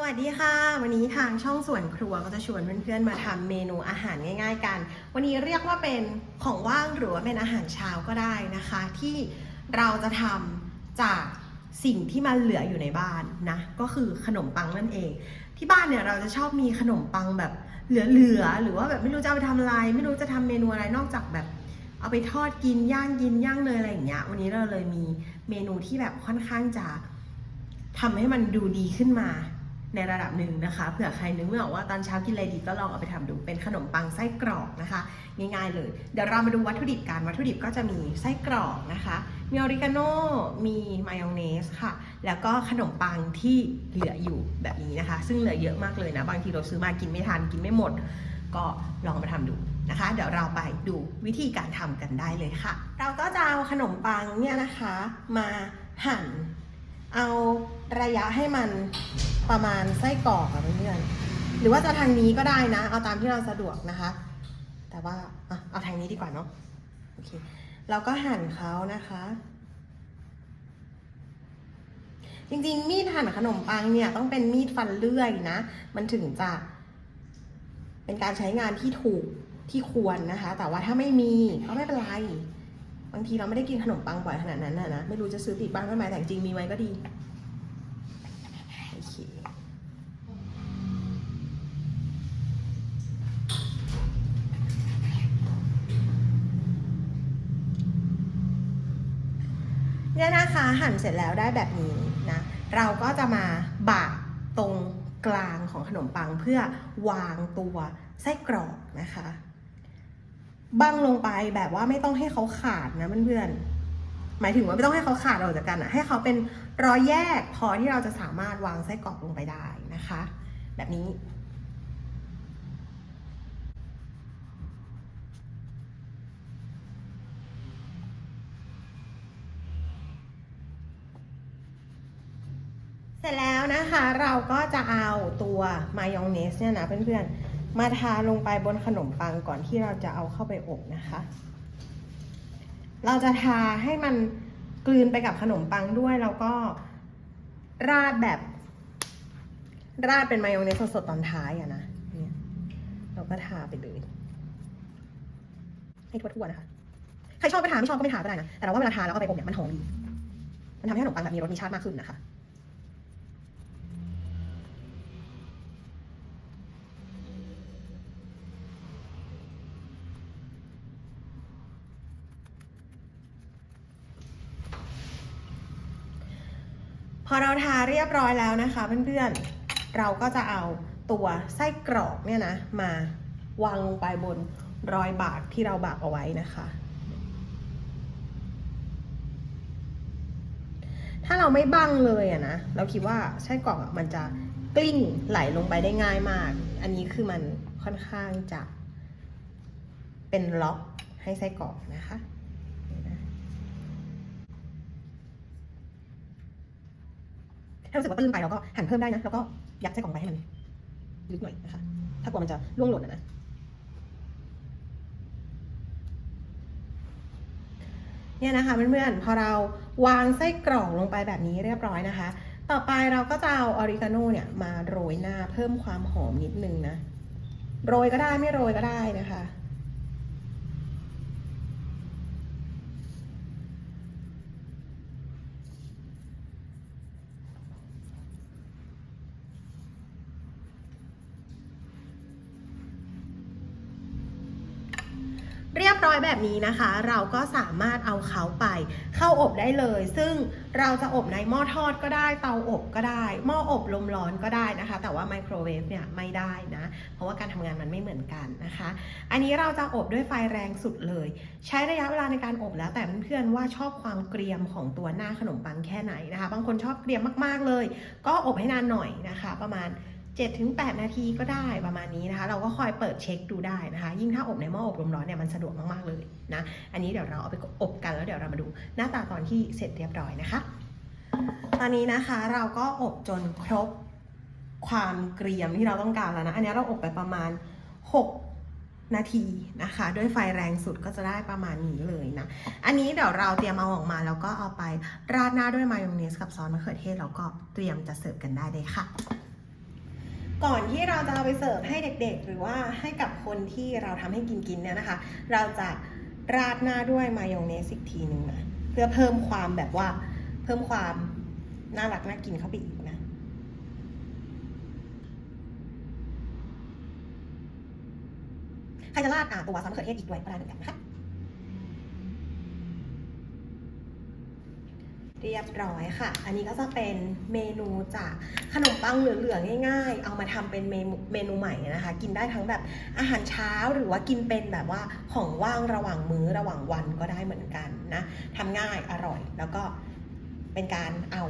สวัสดีค่ะ วันนี้ทางช่องส่วนครัวก็จะชวนเพื่อนๆมาทำเมนูอาหารง่าย ๆ กัน วันนี้เรียกว่าเป็นของว่างหรือว่าเป็นอาหารเช้าก็ได้นะคะ ที่เราจะทำจากสิ่งที่มันเหลืออยู่ในบ้านนะก็คือขนมปังนั่นเอง ที่บ้านเนี่ยเราจะชอบมีขนมปังแบบเหลือๆหรือว่าแบบไม่รู้จะเอาไปทำอะไร ไม่รู้จะทำเมนูอะไรนอกจากแบบเอาไปทอดกินย่างกินย่างเนยอะไรอย่างเงี้ยวันนี้เราเลยมีเมนูที่แบบค่อนข้างจะทำให้มันดูดีขึ้นมา ในระดับหนึ่งนะคะ เผื่อใครนึกไม่ออกว่าตอนเช้ากินอะไรดีก็ลองเอาไปทำดูเป็นขนมปังไส้กรอกนะคะ ง่ายๆเลย เดี๋ยวเรามาดูวัตถุดิบกันวัตถุดิบก็จะมีไส้กรอกนะคะ มีออริกาโนมีมายองเนสค่ะ แล้วก็ขนมปังที่เหลืออยู่แบบนี้นะคะ ซึ่งเหลือเยอะมากเลยนะ บางทีเราซื้อมากินไม่ทันกินไม่หมด ก็ลองมาทำดูนะคะ เดี๋ยวเราไปดูวิธีการทำกันได้เลยค่ะ เราก็จะเอาขนมปังเนี่ยนะคะมาหั่น เอาระยะให้มัน ประมาณไส้กรอกอะเพื่อนๆหรือว่าจะทางนี้ก็ได้นะ เอาตามที่เราสะดวกนะคะ แต่ว่าอะเอาทางนี้ดีกว่าเนาะโอเคเราก็หั่นเขานะคะ จริงๆ มีดหั่นขนมปังเนี่ยต้องเป็นมีดฟันเลื่อยนะ มันถึงจะเป็นการใช้งานที่ถูกที่ควรนะคะ แต่ว่าถ้าไม่มีก็ไม่เป็นไร บางทีเราไม่ได้กินขนมปังบ่อยขนาดนั้นนะนะ ไม่รู้จะซื้อติดบ้านไว้ไหมแต่จริงมีไว้ก็ดี โอเค เนี่ยนะคะหั่นเสร็จแล้วได้แบบนี้นะเราก็จะมาบากตรงกลางของขนมปังเพื่อวางตัวไส้กรอกนะคะบังลงไปแบบว่าไม่ต้องให้เขาขาดนะเพื่อนๆหมายถึงว่าไม่ต้องให้เขาขาดออกจากกันอะให้เขาเป็นรอยแยกพอที่เราจะสามารถวางไส้กรอกลงไปได้นะคะ แบบนี้ ร็จแล้วนะคะเราก็จะเอาตัวมายองเนสเนี่ยนะเพื่อนๆ มาทาลงไปบนขนมปังก่อนที่เราจะเอาเข้าไปอบนะคะ เราจะทาให้มันกลืนไปกับขนมปังด้วยแล้วก็ราดแบบ ราดเป็นมายองเนสสดๆตอนท้ายอะนะเนี่ยเราก็ทาไปเลยให้ทั่วๆนะคะ ใครชอบก็ทาไม่ชอบก็ไม่ทาก็ได้นะ แต่เราว่าเวลาทาแล้วเอาไปอบเนี่ยมันหอมดี มันทำให้ขนมปังแบบมีรสมีชาติมากขึ้นนะคะ พอเราทาเรียบร้อยแล้วนะคะเพื่อนๆ เราก็จะเอาตัวไส้กรอกเนี่ยนะ มาวางลงไปบนรอยบากที่เราบากเอาไว้นะคะ ถ้าเราไม่บังเลยอะนะ เราคิดว่าไส้กรอกมันจะกลิ้งไหลลงไปได้ง่ายมาก อันนี้คือมันค่อนข้างจะเป็นล็อกให้ไส้กรอกนะคะนี่นะ ถ้ารู้สึกว่าตื้นไปเราก็หั่นเพิ่มได้นะแล้วก็ยัดไส้กรอกไปให้มันลึกหน่อยนะคะ ถ้ากลัวมันจะร่วงหล่นนะเนี่ยนะคะเพื่อนๆพอเราวางไส้กรอกลงไปแบบนี้เรียบร้อยนะคะ ต่อไปเราก็จะเอาออริกาโนเนี่ยมาโรยหน้าเพิ่มความหอมนิดนึงนะ โรยก็ได้ไม่โรยก็ได้นะคะ ร้อยแบบนี้นะคะ เราก็สามารถเอาเขาไป เข้าอบได้เลย ซึ่งเราจะอบในหม้อทอดก็ได้ เตาอบก็ได้ หม้ออบลมร้อนก็ได้นะคะ แต่ว่าไมโครเวฟเนี่ยไม่ได้นะ เพราะว่าการทำงานมันไม่เหมือนกันนะคะ อันนี้เราจะอบด้วยไฟแรงสุดเลย ใช้ระยะเวลาในการอบแล้วแต่เพื่อนๆว่าชอบความเกรียมของตัวหน้าขนมปังแค่ไหนนะคะ บางคนชอบเกรียมมากๆเลย ก็อบให้นานหน่อยนะคะ ประมาณ 7-8 นาทีก็ได้ประมาณนี้นะคะ เราก็คอยเปิดเช็คดูได้นะคะ ยิ่งถ้าอบในหม้ออบลมร้อนเนี่ยมันสะดวกมาก ๆ เลยนะ อันนี้เดี๋ยวเราเอาไปอบกันแล้วเดี๋ยวเรามาดูหน้าตาตอนที่เสร็จเรียบร้อยนะคะ ตอนนี้นะคะเราก็อบจนครบความเกรียมที่เราต้องการแล้วนะ อันนี้เราอบไปประมาณ 6 นาทีนะคะ ด้วยไฟแรงสุดก็จะได้ประมาณนี้เลยนะ อันนี้เดี๋ยวเราเตรียมเอาออกมาแล้วก็เอาไปราดหน้าด้วยมายองเนสกับซอสมะเขือเทศแล้วก็เตรียมจะเสิร์ฟกันได้เลยค่ะ ก่อนที่เราจะเอาไปเสิร์ฟให้เด็กๆ หรือว่าให้กับคนที่เราทำให้กินกินเนี่ยนะคะ เราจะราดหน้าด้วยมายองเนสอีกทีหนึ่งนะเพื่อเพิ่มความแบบว่าเพิ่มความน่ารักน่ากินเข้าไปอีกนะใครจะราดอะตัวซอสมะเขือเทศอีกด้วยก็ได้เหมือนกันนะคะ เรียบร้อยค่ะ อันนี้ก็จะเป็นเมนูจากขนมปังเหลืองๆง่าย ๆ เอามาทำเป็นเมนูเมนูใหม่นะคะ กินได้ทั้งแบบอาหารเช้าหรือว่ากินเป็นแบบว่าของว่างระหว่างมื้อระหว่างวันก็ได้เหมือนกันนะทำง่ายอร่อยแล้วก็เป็นการเอา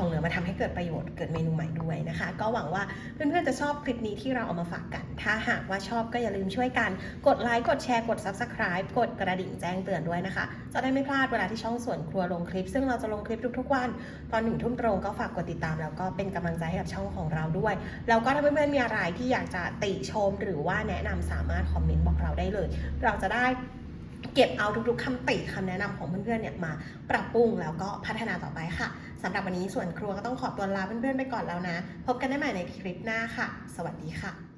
ของเหลือมาทำให้เกิดประโยชน์เกิดเมนูใหม่ด้วยนะคะ ก็หวังว่าเพื่อนๆจะชอบคลิปนี้ที่เราเอามาฝากกัน ถ้าหากว่าชอบก็อย่าลืมช่วยกัน กดไลค์กดแชร์กด Subscribe กดกระดิ่งแจ้งเตือนด้วยนะคะ จะได้ไม่พลาดเวลาที่ช่องส่วนครัวลงคลิป ซึ่งเราจะลงคลิปทุกๆวัน ตอนหนึ่งทุ่มตรงก็ฝากกดติดตาม แล้วก็เป็นกำลังใจให้กับช่องของเราด้วย แล้วก็ถ้าเพื่อนๆมีอะไรที่อยากจะติชมหรือว่าแนะนำสามารถคอมเมนต์บอกเราได้เลย เราจะได้ เก็บเอาทุกๆคำติคำแนะนำของเพื่อนๆเนี่ยมาปรับปรุงแล้วก็พัฒนาต่อไปค่ะสำหรับวันนี้ส่วนครัวก็ต้องขอตัวลาเพื่อนๆไปก่อนแล้วนะ พบกันได้ใหม่ในคลิปหน้าค่ะ สวัสดีค่ะ